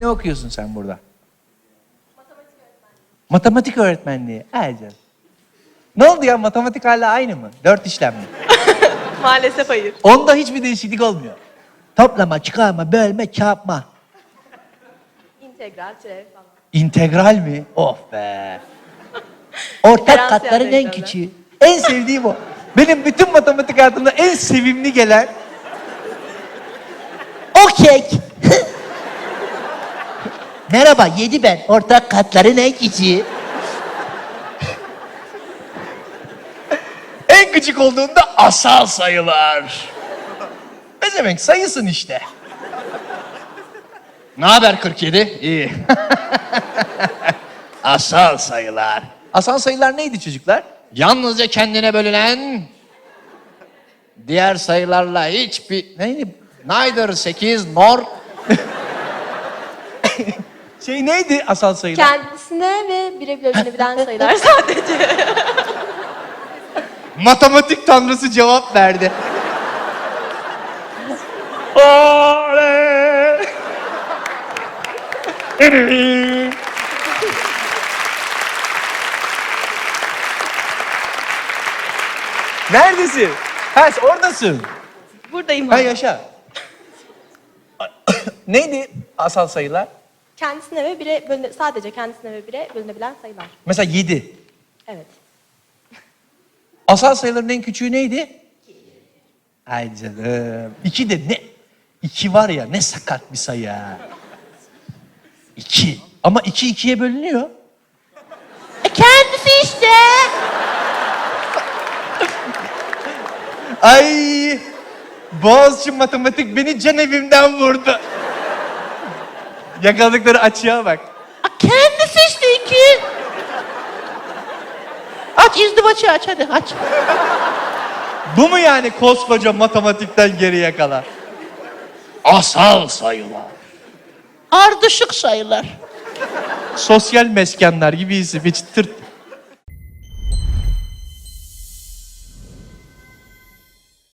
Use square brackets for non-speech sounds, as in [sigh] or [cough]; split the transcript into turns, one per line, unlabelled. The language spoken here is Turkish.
Ne okuyorsun sen burada? Matematik öğretmenliği. He canım. Ne oldu ya matematik hala aynı mı? Dört işlem mi? [laughs]
Maalesef hayır.
Onda hiçbir değişiklik olmuyor. Toplama, çıkarma, bölme, çarpma.
İntegral, türev falan.
İntegral mi? Of be. [laughs] Ortak
Diferansiyel
katların en
denklemler.
küçüğü. En sevdiğim o. Benim bütün matematik hayatımda en sevimli gelen [laughs] o kek. Merhaba, yedi ben. Ortak katların en küçüğü. en küçük olduğunda asal sayılar. Ne demek? Sayısın işte. Ne haber 47? İyi. [laughs] Asal sayılar. Asal sayılar neydi çocuklar? Yalnızca kendine bölünen diğer sayılarla hiçbir neydi? Neither 8 nor şey neydi asal sayılar?
Kendisine ve bire bölünebilen [laughs] sayılar sadece.
Matematik tanrısı cevap verdi. Neredesin? Ha oradasın.
Buradayım
Ha yaşa. [coughs] Neydi asal sayılar?
Kendisine ve bire bölüne, sadece kendisine ve bire bölünebilen sayılar.
Mesela 7.
Evet.
Asal sayıların en küçüğü neydi? Ay canım. İki de ne? İki var ya ne sakat bir sayı ha. İki. Ama iki ikiye bölünüyor. E kendisi işte. Ay. Boğaziçi matematik beni can evimden vurdu. Yakaladıkları açığa bak. Kendisi işte iki. Aç izdivaçı aç hadi aç. Bu mu yani koskoca matematikten geriye kalan? Asal sayılar. Ardışık sayılar. Sosyal meskenler gibi isim hiç tırt.